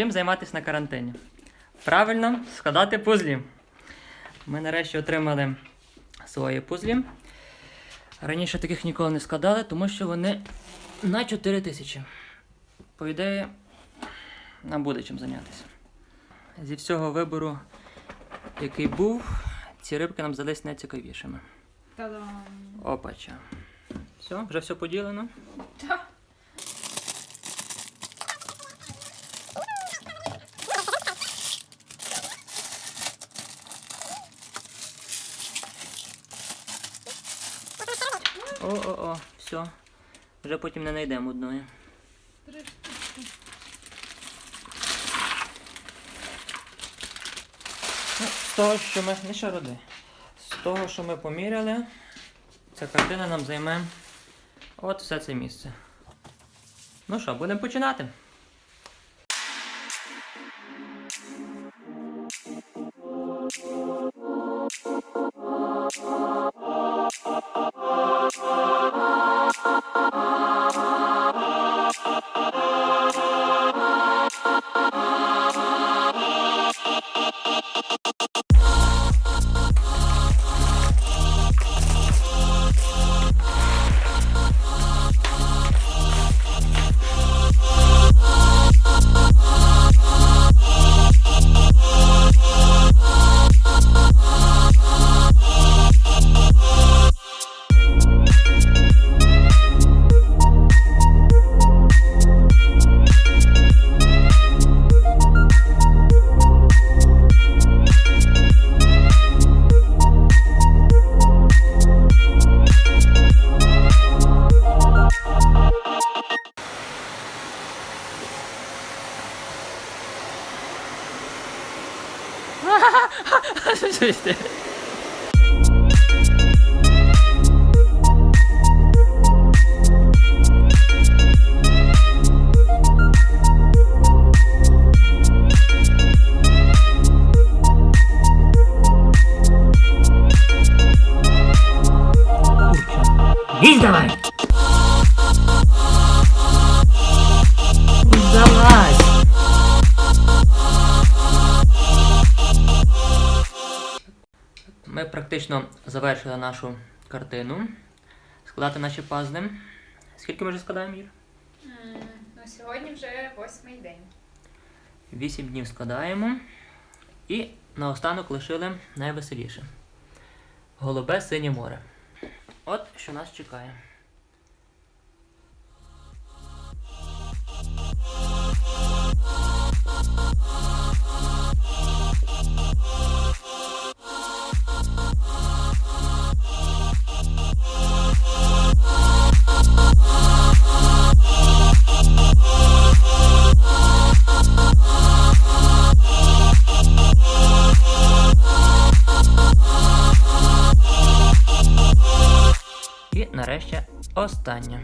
Чим займатися на карантині? Правильно, складати пузлі. Ми нарешті отримали свої пузлі. Раніше таких ніколи не складали, тому що вони на 4 тисячі. По ідеї, нам буде чим зайнятися. Зі всього вибору, який був, ці рибки нам здались найцікавішими. Та-дам! Опача. Все, вже все поділено. Та. О-о-о, все. Вже потім не знайдемо одної. Три штучки. Ну, з того, що ми. Не ще роди. З того, що ми поміряли, ця картина нам займе от все це місце. Ну що, будемо починати. 注いして。ゃない Ми практично завершили нашу картину. Складати наші пазли. Скільки ми вже складаємо їх? М, Ну, сьогодні вже восьмий день. Вісім днів складаємо. І наостанок лишили найвеселіше. Голубе синє море. От що нас чекає. Нарешті останнє.